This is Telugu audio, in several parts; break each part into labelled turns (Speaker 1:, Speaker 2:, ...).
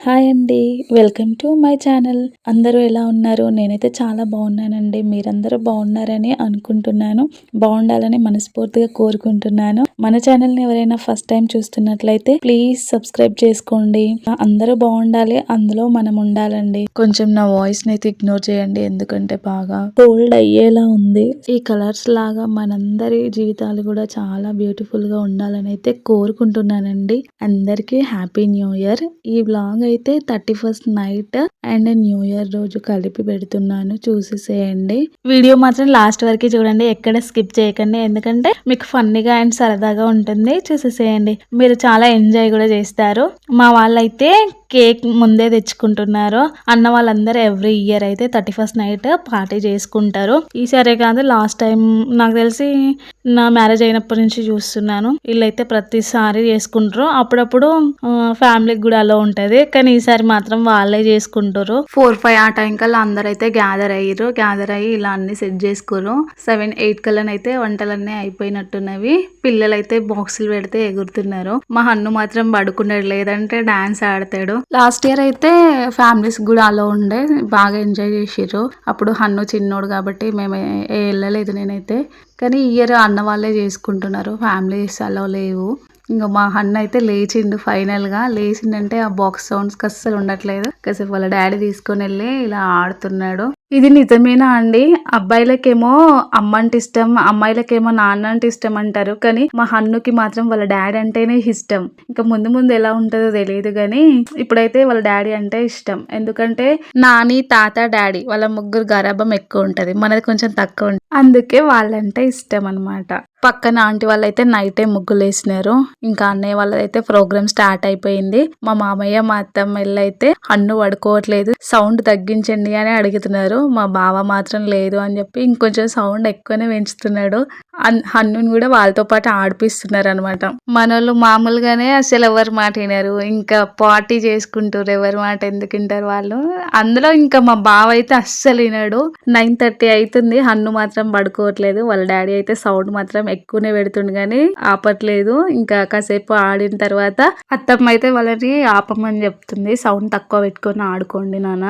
Speaker 1: హాయ్ అండి. Welcome to my channel. అందరూ ఎలా ఉన్నారు? నేనైతే చాలా బాగున్నానండి. మీరందరూ బాగున్నారని అనుకుంటున్నాను. బాగుండాలని మనస్ఫూర్తిగా కోరుకుంటున్నాను. మన ఛానల్ని ఎవరైనా ఫస్ట్ టైం చూస్తున్నట్లయితే ప్లీజ్ సబ్స్క్రైబ్ చేసుకోండి. అందరూ బాగుండాలి. అందులో మనం ఉండాలండి. కొంచెం నా వాయిస్ని అయితే ఇగ్నోర్ చేయండి. ఎందుకంటే బాగా కోల్డ్ అయ్యేలా ఉంది. ఈ కలర్స్ లాగా మనందరి జీవితాలు కూడా చాలా బ్యూటిఫుల్గా ఉండాలని అయితే కోరుకుంటున్నానండి. అందరికీ హ్యాపీ న్యూ ఇయర్. ఈ బ్లాగ్ అయితే thirty first night and new year రోజు కలిపి పెడుతున్నాను. చూసేసేయండి. వీడియో మాత్రం లాస్ట్ వరకు చూడండి. ఎక్కడ స్కిప్ చేయకండి. ఎందుకంటే మీకు ఫన్నీగా అండ్ సరదాగా ఉంటుంది. చూసేసేయండి. మీరు చాలా ఎంజాయ్ కూడా చేస్తారు. మా వాళ్ళైతే కేక్ ముందే తెచ్చుకుంటున్నారు అన్న వాళ్ళందరూ ఎవ్రీ ఇయర్ అయితే థర్టీ ఫస్ట్ నైట్ పార్టీ చేసుకుంటారు. ఈసారే కాదు లాస్ట్ టైం నాకు తెలిసి నా మ్యారేజ్ అయినప్పటి నుంచి చూస్తున్నాను. వీళ్ళైతే ప్రతిసారి చేసుకుంటారు. అప్పుడప్పుడు ఫ్యామిలీకి కూడా అలా ఉంటుంది. కానీ ఈసారి మాత్రం వాళ్ళే చేసుకుంటారు. ఫోర్ ఫైవ్ ఆ టైం కల్లా అందరైతే గ్యాదర్ అయ్యారు గ్యాదర్ అయ్యి ఇలా అన్ని సెట్ చేసుకోరు. సెవెన్ ఎయిట్ కల్లానైతే అయితే వంటలన్నీ అయిపోయినట్టున్నవి. పిల్లలు అయితే బాక్సులు పెడితే ఎగురుతున్నారు. మా హన్ను మాత్రం పడుకున్నాడు. లేదంటే డాన్స్ ఆడతాడు. లాస్ట్ ఇయర్ అయితే ఫ్యామిలీస్ కూడా అలో ఉండే బాగా ఎంజాయ్ చేసిర్రు. అప్పుడు హన్ను చిన్నోడు కాబట్టి మేము వెళ్ళలేదు నేనైతే. కానీ ఇయర్ అన్న వాళ్ళే చేసుకుంటున్నారు ఫ్యామిలీస్ అలో లేవు. ఇంకా మా అన్న అయితే లేచిండు ఫైనల్గా. లేచిండంటే ఆ బాక్స్ సౌండ్స్కి అస్సలు ఉండట్లేదు. కాసేపు వాళ్ళ డాడీ తీసుకొని వెళ్ళి ఇలా ఆడుతున్నాడు. ఇది నిజమేనా అండి? అబ్బాయిలకేమో అమ్మ అంటే ఇష్టం అమ్మాయిలకేమో నాన్న అంటే ఇష్టం అంటారు. కానీ మా హన్నుకి మాత్రం వాళ్ళ డాడీ అంటేనే ఇష్టం. ఇంకా ముందు ముందు ఎలా ఉంటుందో తెలియదు కానీ ఇప్పుడైతే వాళ్ళ డాడీ అంటే ఇష్టం. ఎందుకంటే నాని తాత డాడీ వాళ్ళ ముగ్గురు గరాభం ఎక్కువ ఉంటుంది. మనది కొంచెం తక్కువ ఉంటుంది. అందుకే వాళ్ళంటే ఇష్టం అనమాట పక్కన ఆంటీ వాళ్ళైతే నైటే ముగ్గులు వేసినారు ఇంకా అన్నయ్య వాళ్ళదైతే ప్రోగ్రామ్ స్టార్ట్ అయిపోయింది. మా మామయ్య మా అత్తమ్మ అయితే హన్ను పడుకోవట్లేదు. సౌండ్ తగ్గించండి అని అడుగుతున్నారు. మా బావ మాత్రం లేదు అని చెప్పి ఇంకొంచెం సౌండ్ ఎక్కువనే పెంచుతున్నాడు. హన్నుని కూడా వాళ్ళతో పాటు ఆడిపిస్తున్నారు అనమాట మనోళ్ళు మామూలుగానే అసలు ఎవరు మాట వినరు. ఇంకా పార్టీ చేసుకుంటారు ఎవరి మాట ఎందుకు వింటారు వాళ్ళు? అందులో ఇంకా మా బావ అయితే అస్సలు వినాడు. నైన్ థర్టీ అవుతుంది. హన్ను మాత్రం పడుకోవట్లేదు. వాళ్ళ డాడీ అయితే సౌండ్ మాత్రం ఎక్కువనే పెడుతుండు కానీ ఆపట్లేదు. ఇంకా కాసేపు ఆడిన తర్వాత అత్తమ్మ అయితే వాళ్ళని ఆపమని చెప్తుంది. సౌండ్ తక్కువ పెట్టుకొని ఆడుకోండి నాన్న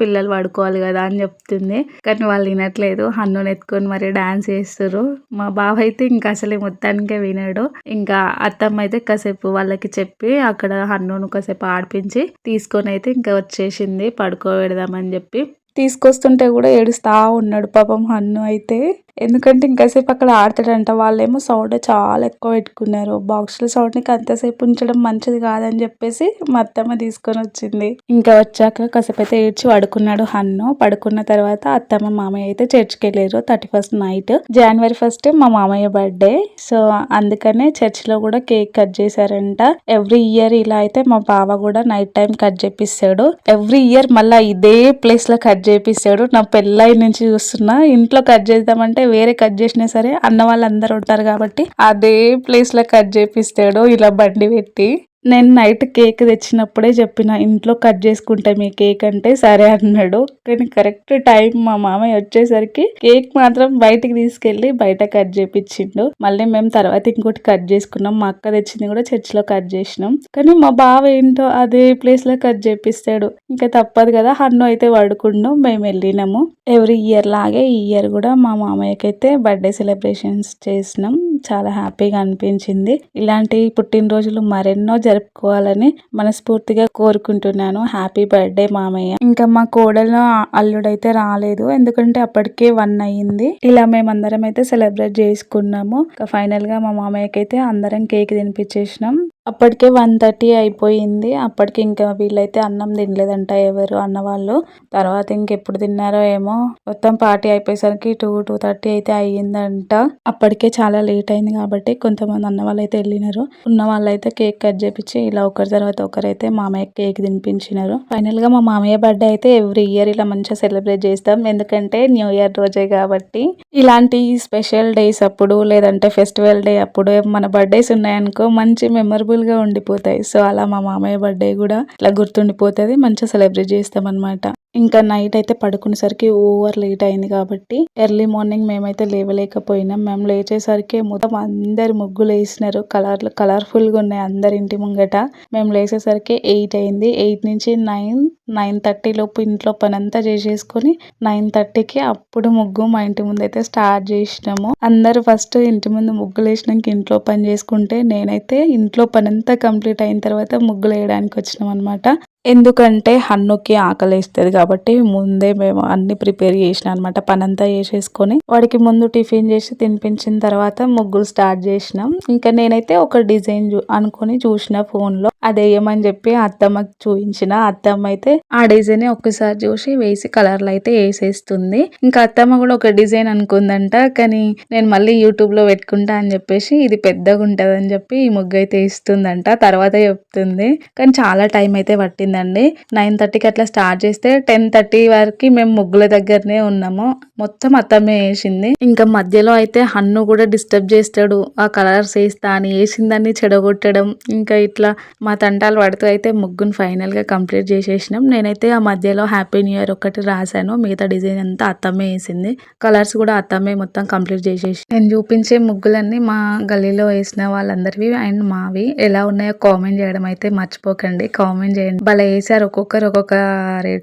Speaker 1: పిల్లలు పడుకోవాలి కదా అని చెప్తుంది. కానీ వాళ్ళు వినట్లేదు. హన్నుని ఎత్తుకొని మరి డాన్స్ చేస్తారు మా బావ అయితే ఇంకా అసలు మొత్తానికే వినాడు. ఇంకా అత్తమ్మ అయితే కాసేపు వాళ్ళకి చెప్పి అక్కడ హన్నును కాసేపు ఆడిపించి తీసుకొని అయితే ఇంకా వచ్చేసింది. పడుకోబెడదామని చెప్పి తీసుకొస్తుంటే కూడా ఏడుస్తా ఉన్నాడు పాపం హన్ను అయితే. ఎందుకంటే ఇంకాసేపు అక్కడ ఆడతాడంట. వాళ్ళేమో సౌండ్ చాలా ఎక్కువ పెట్టుకున్నారు. బాక్స్లో సౌండ్కి అంతసేపు ఉంచడం మంచిది కాదని చెప్పేసి మా అత్తమ్మ తీసుకొని వచ్చింది. ఇంకా వచ్చాక కాసేపు అయితే ఏడ్చి పడుకున్నాడు హన్ను. పడుకున్న తర్వాత అత్తమ్మ మామయ్య అయితే చర్చ్కి వెళ్ళారు. Thirty first night. జనవరి ఫస్ట్ మా మామయ్య బర్త్డే. సో అందుకనే చర్చ్లో కూడా కేక్ కట్ చేశారంట. ఎవ్రీ ఇయర్ ఇలా అయితే మా బావ కూడా నైట్ టైం కట్ చేపిస్తాడు. ఎవ్రీ ఇయర్ మళ్ళీ ఇదే ప్లేస్లో కట్ చేపిస్తాడు. నా పెళ్ళై నుంచి చూస్తున్నా. ఇంట్లో కట్ చేద్దామంటే అంటే వేరే కట్ చేసినా సరే అన్న వాళ్ళందరూ ఉంటారు కాబట్టి అదే ప్లేస్లో కట్ చేపిస్తాడు ఇలా బండి పెట్టి. నేను నైట్ కేక్ తెచ్చినప్పుడే చెప్పిన ఇంట్లో కట్ చేసుకుంటా మీ కేక్ అంటే సరే అన్నాడు. కానీ కరెక్ట్ టైం మా మామయ్య వచ్చేసరికి కేక్ మాత్రం బయటికి తీసుకెళ్ళి బయట కట్ చేపించిండు మళ్ళీ మేము తర్వాత ఇంకోటి కట్ చేసుకున్నాం. మా అక్క తెచ్చింది కూడా చర్చిలో కట్ చేసినాం. కానీ మా బావ ఏంటో అదే ప్లేస్లో కట్ చేపిస్తాడు. ఇంకా తప్పదు కదా హన్ను అయితే పడుకుండు. మేము వెళ్ళినాము. ఎవ్రీ ఇయర్ లాగే ఈ ఇయర్ కూడా మా మామయ్యకి అయితే బర్త్డే సెలబ్రేషన్స్ చేసినాం. చాలా హ్యాపీగా అనిపించింది. ఇలాంటి పుట్టినరోజులు మరెన్నో జరుపుకోవాలని మనస్ఫూర్తిగా కోరుకుంటున్నాను. హ్యాపీ బర్త్డే మామయ్య. ఇంకా మా కోడలు అల్లుడైతే రాలేదు. ఎందుకంటే అప్పటికే వన్ అయ్యింది. ఇలా మేమందరం అయితే సెలబ్రేట్ చేసుకున్నాము. ఫైనల్గా మా మామయ్యకి అయితే అందరం కేక్ తినిపించేసినాం. అప్పటికే వన్ థర్టీ అయిపోయింది. అప్పటికి ఇంకా వీళ్ళైతే అన్నం తినలేదంట ఎవరు అన్న వాళ్ళు. తర్వాత ఇంకెప్పుడు తిన్నారో ఏమో. మొత్తం పార్టీ అయిపోయేసరికి టూ టూ థర్టీ అయితే అయ్యిందంట. అప్పటికే చాలా లేట్ అయింది కాబట్టి కొంతమంది అన్న వాళ్ళు అయితే వెళ్ళినారు. ఉన్న వాళ్ళు అయితే కేక్ కట్ చేపించి ఇలా ఒకరి తర్వాత ఒకరైతే మామయ్య కేక్ తినిపించినారు. ఫైనల్గా మా మామయ్య బర్త్డే అయితే ఎవ్రీ ఇయర్ ఇలా మంచిగా సెలబ్రేట్ చేస్తాం. ఎందుకంటే న్యూ ఇయర్ రోజే కాబట్టి. ఇలాంటి స్పెషల్ డేస్ అప్పుడు లేదంటే ఫెస్టివల్ డే అప్పుడు మన బర్త్డేస్ ఉన్నాయనుకో మంచి మెమరబుల్ గా ఉండిపోతాయి. సో అలా మా మామయ్య బర్త్డే కూడా ఇలా గుర్తుండిపోతుంది. మంచిగా సెలబ్రేట్ చేస్తాం అన్నమాట ఇంకా నైట్ అయితే పడుకునేసరికి ఓవర్ లేట్ అయింది కాబట్టి ఎర్లీ మార్నింగ్ మేమైతే లేవలేకపోయినాం. మేము లేచేసరికి మొత్తం అందరు ముగ్గులు వేసినారు. కలర్లు కలర్ఫుల్గా ఉన్నాయి అందరి ఇంటి ముంగట. మేము లేచేసరికి ఎయిట్ అయింది. ఎయిట్ నుంచి నైన్ నైన్ థర్టీ లోపు ఇంట్లో పని అంతా చేసేసుకొని నైన్ థర్టీకి అప్పుడు ముగ్గు మా ఇంటి ముందు అయితే స్టార్ట్ చేసినాము. అందరు ఫస్ట్ ఇంటి ముందు ముగ్గులు వేసినాక ఇంట్లో పని చేసుకుంటే నేనైతే ఇంట్లో పని అంతా కంప్లీట్ అయిన తర్వాత ముగ్గులు వేయడానికి వచ్చినాం అనమాట ఎందుకంటే హన్నుకి ఆకలిస్తుంది కాబట్టి ముందే మేము అన్ని ప్రిపేర్ చేసిన అనమాట పనంతా చేసేసుకొని వాడికి ముందు టిఫిన్ చేసి తినిపించిన తర్వాత ముగ్గులు స్టార్ట్ చేసినాం. ఇంకా నేనైతే ఒక డిజైన్ అనుకొని చూసిన ఫోన్ అదేయమని అది వేయమని చెప్పి అత్తమ్మకి చూపించిన. అత్తమ్మ అయితే ఆ డిజైన్ ఒక్కసారి చూసి వేసి కలర్లు అయితే వేసేస్తుంది. ఇంకా అత్తమ్మ కూడా ఒక డిజైన్ అనుకుందంట. కానీ నేను మళ్ళీ యూట్యూబ్లో పెట్టుకుంటా అని చెప్పేసి ఇది పెద్దగా ఉంటది అని చెప్పి ఈ ముగ్గు అయితే ఇస్తుందంట. తర్వాత చెప్తుంది. కానీ చాలా టైం అయితే పట్టిందండి. నైన్ థర్టీకి అట్లా స్టార్ట్ చేస్తే టెన్ థర్టీ వరకు మేము ముగ్గుల దగ్గరనే ఉన్నాము. మొత్తం అత్తమ్మే వేసింది. ఇంకా మధ్యలో అయితే హన్ను కూడా డిస్టర్బ్ చేస్తాడు. ఆ కలర్స్ వేస్తా అని వేసిందాన్ని చెడగొట్టడం. ఇంకా ఇట్లా మా తంటాలు పడుతూ అయితే ముగ్గును ఫైనల్గా కంప్లీట్ చేసేసినాం. నేనైతే ఆ మధ్యలో హ్యాపీ న్యూ ఇయర్ ఒకటి రాశాను. మిగతా డిజైన్ అంతా అత్తమ్మే వేసింది. కలర్స్ కూడా అత్తమ్మే మొత్తం కంప్లీట్ చేసేసి నేను చూపించే ముగ్గులన్నీ మా గల్లీలో వేసిన వాళ్ళందరివి అండ్ మావి. ఎలా ఉన్నాయో కామెంట్ చేయడం అయితే మర్చిపోకండి. కామెంట్ చేయండి. భలే వేసారు ఒక్కొక్కరు ఒక్కొక్క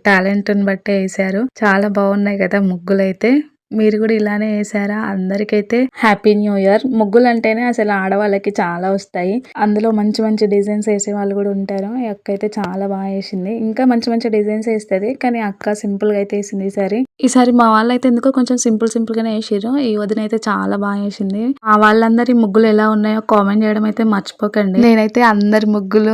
Speaker 1: టాలెంట్ని బట్టి వేసారు చాలా బాగున్నాయి కదా ముగ్గులు అయితే మీరు కూడా ఇలానే వేసారా అందరికైతే హ్యాపీ న్యూ ఇయర్. ముగ్గులు అంటేనే అసలు ఆడవాళ్ళకి చాలా వస్తాయి. అందులో మంచి మంచి డిజైన్స్ వేసే వాళ్ళు కూడా ఉంటారు. ఈ అక్క అయితే చాలా బాగా వేసింది. ఇంకా మంచి మంచి డిజైన్స్ వేస్తుంది. కానీ అక్క సింపుల్గా అయితే వేసింది ఈసారి ఈసారి మా వాళ్ళు అయితే ఎందుకో కొంచెం సింపుల్ సింపుల్ గానే వేసారు ఈ వదిన అయితే చాలా బాగా వేసింది. ఆ వాళ్ళందరి ముగ్గులు ఎలా ఉన్నాయో కామెంట్ చేయడం అయితే మర్చిపోకండి. నేనైతే అందరి ముగ్గులు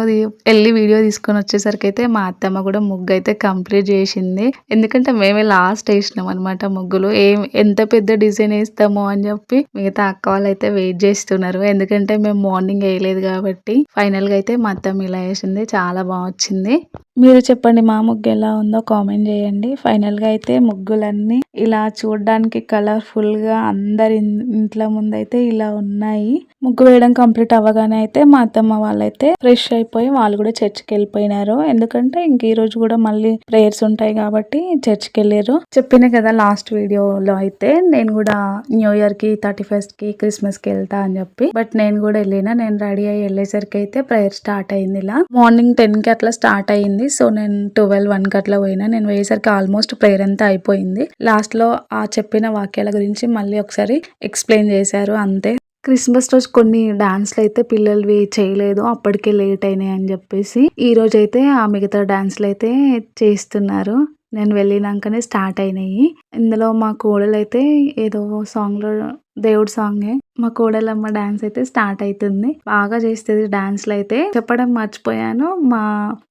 Speaker 1: వెళ్ళి వీడియో తీసుకొని వచ్చేసరికి అయితే మా అత్తమ్మ కూడా ముగ్గు అయితే కంప్లీట్ చేసింది. ఎందుకంటే మేమే లాస్ట్ వేసినాం అనమాట ముగ్గులు. ఏం ఎంత పెద్ద డిజైన్ వేస్తామో అని చెప్పి మిగతా అక్క వాళ్ళు అయితే వెయిట్ చేస్తున్నారు. ఎందుకంటే మేము మార్నింగ్ వేయలేదు కాబట్టి ఫైనల్గా అయితే మొత్తం ఇలా వేసింది. చాలా బాగా వచ్చింది. మీరు చెప్పండి మా ముగ్గు ఎలా ఉందో కామెంట్ చేయండి. ఫైనల్గా అయితే ముగ్గులన్నీ ఇలా చూడడానికి కలర్ఫుల్గా అందరి ఇంట్లో ముందైతే ఇలా ఉన్నాయి. ముగ్గు వేయడం కంప్లీట్ అవ్వగానే అయితే మా అత్తమ్మ వాళ్ళైతే ఫ్రెష్ అయిపోయి వాళ్ళు కూడా చర్చికి వెళ్ళిపోయినారు. ఎందుకంటే ఇంక ఈ రోజు కూడా మళ్ళీ ప్రేయర్స్ ఉంటాయి కాబట్టి చర్చికి వెళ్ళారు. చెప్పిన కదా లాస్ట్ వీడియోలో అయితే నేను కూడా న్యూ ఇయర్కి థర్టీ ఫస్ట్కి క్రిస్మస్కి వెళ్తా అని చెప్పి. బట్ నేను కూడా వెళ్ళిన నేను రెడీ అయ్యి వెళ్ళేసరికి అయితే ప్రేయర్ స్టార్ట్ అయింది ఇలా. మార్నింగ్ టెన్కి అట్లా స్టార్ట్ అయింది. సో నేను ట్వెల్వ్ వన్కి అట్లా పోయినా. నేను పోయేసరికి ఆల్మోస్ట్ ప్రేయర్ అంతా అయిపోయింది. లాస్ట్లో ఆ చెప్పిన వాక్యాల గురించి మళ్ళీ ఒకసారి ఎక్స్ప్లెయిన్ చేశారు అంతే. క్రిస్మస్ రోజు కొన్ని డాన్స్లు అయితే పిల్లలవి చేయలేదు. అప్పటికే లేట్ అయినాయి అని చెప్పేసి. ఈ రోజు అయితే ఆ మిగతా డాన్స్లు అయితే చేస్తున్నారు. నేను వెళ్ళినాకనే స్టార్ట్ అయినాయి. ఇందులో మా కోడలు అయితే ఏదో సాంగ్లో దేవుడు సాంగే. మా కోడలమ్మ డాన్స్ అయితే స్టార్ట్ అవుతుంది బాగా చేస్తుంది డాన్స్లు అయితే. చెప్పడం మర్చిపోయాను. మా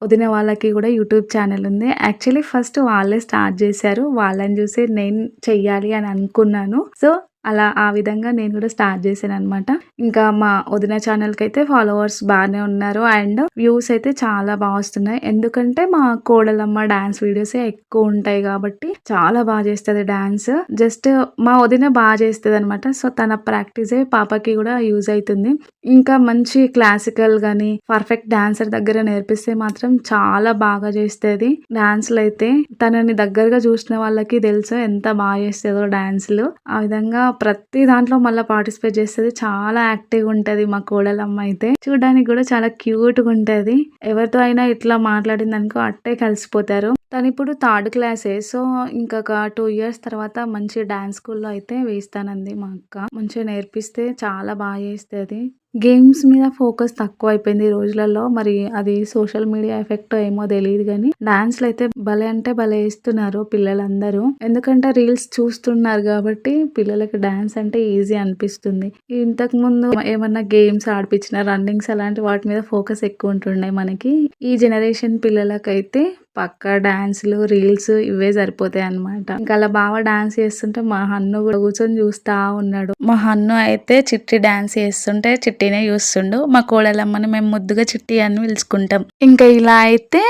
Speaker 1: వదిన వాళ్ళకి కూడా యూట్యూబ్ ఛానల్ ఉంది. యాక్చువల్లీ ఫస్ట్ వాళ్ళే స్టార్ట్ చేశారు. వాళ్ళని చూసి నేను చెయ్యాలి అని అనుకున్నాను. సో అలా ఆ విధంగా నేను కూడా స్టార్ట్ చేశాను అనమాట ఇంకా మా వదిన ఛానల్కి అయితే ఫాలోవర్స్ బాగానే ఉన్నారు. అండ్ వ్యూస్ అయితే చాలా బాగా వస్తున్నాయి. ఎందుకంటే మా కోడలమ్మ డాన్స్ వీడియోస్ ఎక్కువ ఉంటాయి కాబట్టి చాలా బాగా చేస్తుంది డాన్స్. జస్ట్ మా వదిన బాగా చేస్తుంది అనమాట సో తన ప్రాక్టీసే పాపకి కూడా యూజ్ అవుతుంది ఇంకా మంచి క్లాసికల్ కానీ పర్ఫెక్ట్ డాన్సర్ దగ్గర నేర్పిస్తే మాత్రం చాలా బాగా చేస్తుంది డాన్స్లు అయితే. తనని దగ్గరగా చూసిన వాళ్ళకి తెలుసు ఎంత బాగా చేస్తుందో డాన్స్లు. ఆ విధంగా ప్రతి దాంట్లో మళ్ళీ పార్టిసిపేట్ చేస్తుంది. చాలా యాక్టివ్ ఉంటది మా కోడలమ్మ అయితే. చూడడానికి కూడా చాలా క్యూట్గా ఉంటది. ఎవరితో అయినా ఇట్లా మాట్లాడింది అనుకో అట్టే కలిసిపోతారు. తను ఇప్పుడు థర్డ్ క్లాసే. సో ఇంకొక టూ ఇయర్స్ తర్వాత మంచి డాన్స్ స్కూల్లో అయితే వేస్తానంది మా అక్క. మంచిగా నేర్పిస్తే చాలా బాగా చేస్తుంది గేమ్స్ మీద ఫోకస్ తక్కువ అయిపోయింది ఈ రోజులలో. మరి అది సోషల్ మీడియా ఎఫెక్ట్ ఏమో తెలియదు కానీ డాన్స్లు అయితే భలే అంటే భలే వేస్తున్నారు పిల్లలందరూ. ఎందుకంటే రీల్స్ చూస్తున్నారు కాబట్టి పిల్లలకి డాన్స్ అంటే ఈజీ అనిపిస్తుంది. ఇంతకు ముందు ఏమన్నా గేమ్స్ ఆడిపించిన రన్నింగ్స్ అలాంటి వాటి మీద ఫోకస్ ఎక్కువ ఉంటుండే మనకి. ఈ జనరేషన్ పిల్లలకైతే పక్క డాన్స్లు రీల్స్ ఇవే సరిపోతాయి అనమాట ఇంకా అలా బాగా డాన్స్ చేస్తుంటే మా హన్ను కూడా కూర్చొని చూస్తా ఉన్నాడు. మా హన్ను అయితే చిట్టి డాన్స్ చేస్తుంటే చిట్టినే చూస్తుండు. మా కోడలమ్మని మేము ముద్దుగా చిట్టి అని పిలుచుకుంటాం. ఇంకా ఇలా అయితే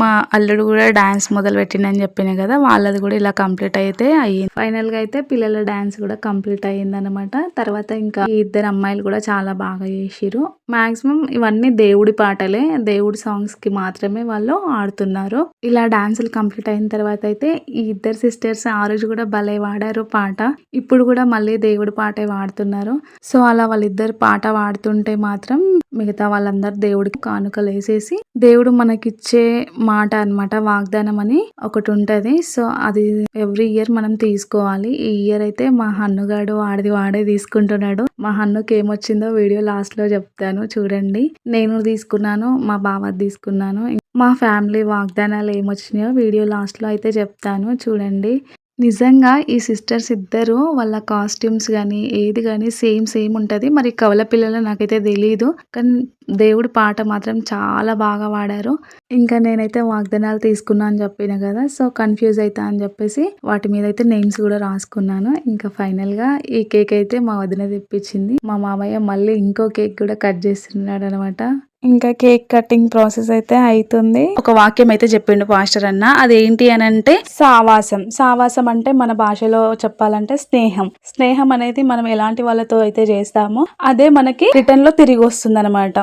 Speaker 1: మా అల్లుడు కూడా డాన్స్ మొదలు పెట్టిండని చెప్పిన కదా వాళ్ళది కూడా ఇలా కంప్లీట్ అయితే అయ్యింది. ఫైనల్గా అయితే పిల్లల డాన్స్ కూడా కంప్లీట్ అయ్యింది అనమాట తర్వాత ఇంకా ఈ ఇద్దరు అమ్మాయిలు కూడా చాలా బాగా చేసిరు మాక్సిమం ఇవన్నీ దేవుడి పాటలే. దేవుడి సాంగ్స్కి మాత్రమే వాళ్ళు ఆడుతున్నారు. ఇలా డాన్సులు కంప్లీట్ అయిన తర్వాత అయితే ఈ ఇద్దరు సిస్టర్స్ ఆ రోజు కూడా భలే వాడారు పాట. ఇప్పుడు కూడా మళ్ళీ దేవుడి పాటే వాడుతున్నారు. సో అలా వాళ్ళిద్దరు పాట పాడుతుంటే మాత్రం మిగతా వాళ్ళందరూ దేవుడికి కానుకలు వేసేసి దేవుడు మనకిచ్చే మాట అన్నమాట వాగ్దానం అని ఒకటి ఉంటుంది. సో అది ఎవ్రీ ఇయర్ మనం తీసుకోవాలి. ఈ ఇయర్ అయితే మా హన్నుగాడు వాడిది వాడే తీసుకుంటున్నాడు. మా హన్నుకి ఏమొచ్చిందో వీడియో లాస్ట్లో చెప్తాను. చూడండి. నేను తీసుకున్నాను మా బావ తీసుకున్నాను. మా ఫ్యామిలీ వాగ్దానాలు ఏమొచ్చినాయో వీడియో లాస్ట్లో అయితే చెప్తాను చూడండి. నిజంగా ఈ సిస్టర్స్ ఇద్దరు వాళ్ళ కాస్ట్యూమ్స్ కానీ ఏది కానీ సేమ్ సేమ్ ఉంటుంది. మరి కవల పిల్లలు నాకైతే తెలియదు కానీ దేవుడి పాట మాత్రం చాలా బాగా వాడారు ఇంకా నేనైతే వాగ్దానాలు తీసుకున్నా అని చెప్పిన కదా సో కన్ఫ్యూజ్ అవుతా అని చెప్పేసి వాటి మీద అయితే నేమ్స్ కూడా రాసుకున్నాను. ఇంకా ఫైనల్గా ఈ కేక్ అయితే మా వదిన తెప్పించింది. మా మామయ్య మళ్ళీ ఇంకో కేక్ కూడా కట్ చేస్తున్నాడు అనమాట ఇంకా కేక్ కటింగ్ ప్రాసెస్ అయితే అవుతుంది ఒక వాక్యం అయితే చెప్పిండు పాస్టర్ అన్న. అదేంటి అని అంటే సావాసం. సావాసం అంటే మన భాషలో చెప్పాలంటే స్నేహం. స్నేహం అనేది మనం ఎలాంటి వాళ్ళతో అయితే చేస్తామో అదే మనకి రిటర్న్లో తిరిగి వస్తుంది అనమాట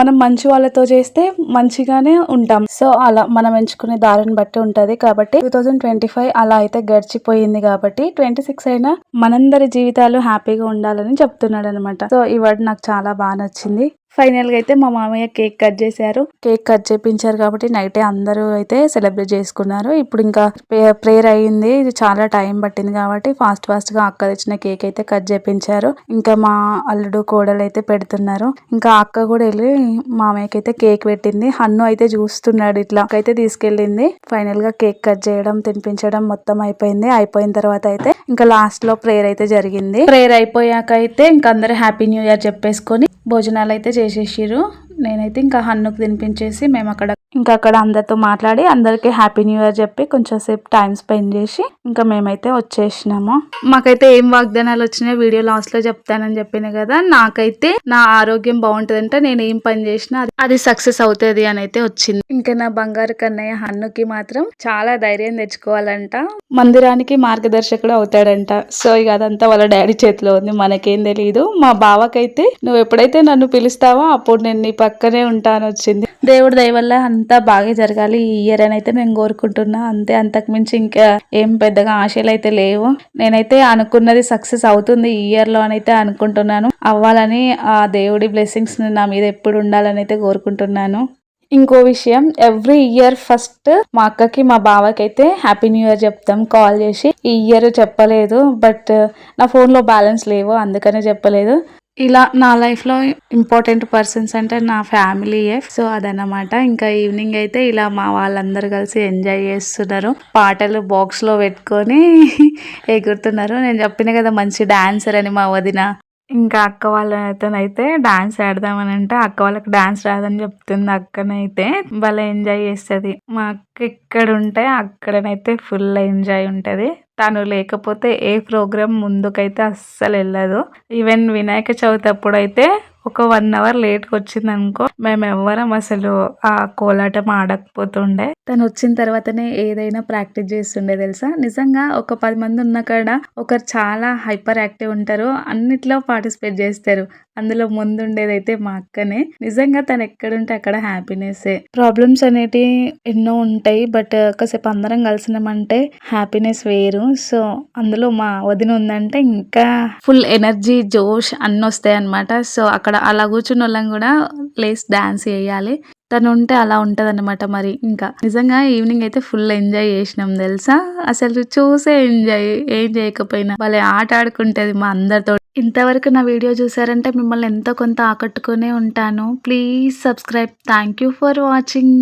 Speaker 1: మనం మంచి వాళ్ళతో చేస్తే మంచిగానే ఉంటాం. సో అలా మనం ఎంచుకునే దారిని బట్టి ఉంటది. కాబట్టి టూ థౌజండ్ ట్వంటీ ఫైవ్ అలా అయితే గడిచిపోయింది కాబట్టి ట్వంటీ సిక్స్ అయినా మనందరి జీవితాలు హ్యాపీగా ఉండాలని చెప్తున్నాడు అనమాట సో ఈ వర్డ్ నాకు చాలా బాగా నచ్చింది. ఫైనల్గా అయితే మా మామయ్య కేక్ కట్ చేశారు. కేక్ కట్ చేపించారు కాబట్టి నైటే అందరూ అయితే సెలబ్రేట్ చేసుకున్నారు. ఇప్పుడు ఇంకా ప్రేయర్ అయ్యింది. ఇది చాలా టైం పట్టింది కాబట్టి ఫాస్ట్ ఫాస్ట్గా అక్క తెచ్చిన కేక్ అయితే కట్ చేపించారు. ఇంకా మా అల్లుడు కోడలు అయితే పెడుతున్నారు. ఇంకా అక్క కూడా వెళ్ళి మామయ్యకి అయితే కేక్ పెట్టింది. హన్ను అయితే చూస్తున్నాడు ఇట్లా. అయితే తీసుకెళ్ళింది. ఫైనల్గా కేక్ కట్ చేయడం తినిపించడం మొత్తం అయిపోయింది. అయిపోయిన తర్వాత అయితే ఇంకా లాస్ట్లో ప్రేయర్ అయితే జరిగింది. ప్రేయర్ అయిపోయాక అయితే ఇంకా అందరూ హ్యాపీ న్యూ ఇయర్ చెప్పేసుకొని భోజనాలు అయితే చేసేసిర్రు. నేనైతే ఇంకా హన్నుకు తినిపించేసి మేము అక్కడ ఇంకా అక్కడ అందరితో మాట్లాడి అందరికి హ్యాపీ న్యూ ఇయర్ చెప్పి కొంచెం సేపు టైం స్పెండ్ చేసి ఇంకా మేమైతే వచ్చేసినాము. మాకైతే ఏం వాగ్దానాలు వచ్చినాయో వీడియో లాస్ట్లో చెప్తానని చెప్పిన కదా నాకైతే నా ఆరోగ్యం బాగుంటదంటే నేను ఏం పని చేసినా అది సక్సెస్ అవుతుంది అని అయితే వచ్చింది. ఇంకా నా బంగారు కన్నయ్య హన్నుకి మాత్రం చాలా ధైర్యం తెచ్చుకోవాలంట. మందిరానికి మార్గదర్శకుడు అవుతాడంట. సో ఇక అదంతా వాళ్ళ డాడీ చేతిలో ఉంది మనకేం తెలియదు మా బావకైతే నువ్వు ఎప్పుడైతే నన్ను పిలుస్తావో అప్పుడు నేను నీ పక్కనే ఉంటాను వచ్చింది. దేవుడి దయ వల్ల అంతా బాగా జరగాలి ఈ ఇయర్ అని అయితే నేను కోరుకుంటున్నా. అంతే అంతకు మించి ఇంకా ఏం పెద్దగా ఆశలు అయితే లేవు. నేనైతే అనుకున్నది సక్సెస్ అవుతుంది ఈ ఇయర్లో అని అయితే అనుకుంటున్నాను. అవ్వాలని ఆ దేవుడి బ్లెస్సింగ్స్ నా మీద ఎప్పుడు ఉండాలని అయితే కోరుకుంటున్నాను. ఇంకో విషయం ఎవ్రీ ఇయర్ ఫస్ట్ మా అక్కకి మా బావకి అయితే హ్యాపీ న్యూ ఇయర్ చెప్తాం. కాల్ చేసి ఈ ఇయర్ చెప్పలేదు బట్ నా ఫోన్లో బ్యాలెన్స్ లేవు అందుకనే చెప్పలేదు. ఇలా నా లైఫ్లో ఇంపార్టెంట్ పర్సన్స్ అంటే నా ఫ్యామిలీయే సో అదనమాట ఇంకా ఈవినింగ్ అయితే ఇలా మా వాళ్ళందరూ కలిసి ఎంజాయ్ చేస్తున్నారు. పాటలు బాక్స్లో పెట్టుకొని ఎగురుతున్నారు. నేను చెప్పిన కదా మంచి డాన్సర్ అని మా వదిన. ఇంకా అక్క వాళ్ళతోనైతే డాన్స్ ఆడదామని అంటే అక్క వాళ్ళకి డాన్స్ రాదని చెప్తుంది అక్కనైతే. భలే ఎంజాయ్ చేస్తుంది. మా అక్క ఇక్కడ ఉంటే అక్కడనైతే ఫుల్ ఎంజాయ్ ఉంటుంది. తను లేకపోతే ఏ ప్రోగ్రామ్ ముందుకైతే అస్సలు వెళ్ళదు. ఈవెన్ వినాయక చవితి అప్పుడు అయితే ఒక వన్ అవర్ లేట్గా వచ్చింది అనుకో మేము ఎవ్వరం అసలు ఆ కోలాటం ఆడకపోతుండే. తను వచ్చిన తర్వాతనే ఏదైనా ప్రాక్టీస్ చేస్తుండే తెలుసా? నిజంగా ఒక పది మంది ఉన్న కాడ ఒకరు చాలా హైపర్ యాక్టివ్ ఉంటారు. అన్నిట్లో పార్టిసిపేట్ చేస్తారు. అందులో ముందుండేదైతే మా అక్కనే. నిజంగా తను ఎక్కడుంటే అక్కడ హ్యాపీనెస్సే. ప్రాబ్లమ్స్ అనేటివి ఎన్నో ఉంటాయి బట్ కాసేపు అందరం కలిసినామంటే హ్యాపీనెస్ వేరు. సో అందులో మా వదిన ఉందంటే ఇంకా ఫుల్ ఎనర్జీ జోష్ అన్నీ వస్తాయి అనమాట సో అక్కడ అలా కూర్చున్న వాళ్ళం కూడా లేస్ డాన్స్ వేయాలి తను ఉంటే అలా ఉంటుంది అనమాట మరి. ఇంకా నిజంగా ఈవినింగ్ అయితే ఫుల్ ఎంజాయ్ చేసినాం తెలుసా? అసలు చూసే ఎంజాయ్ ఏం చేయకపోయినా. వాళ్ళే ఆట ఆడుకుంటది మా అందరితో. ఇంతవరకు నా వీడియో చూసారంటే మిమ్మల్ని ఎంతో కొంత ఆకట్టుకునే ఉంటాను. Please subscribe. Thank you for watching.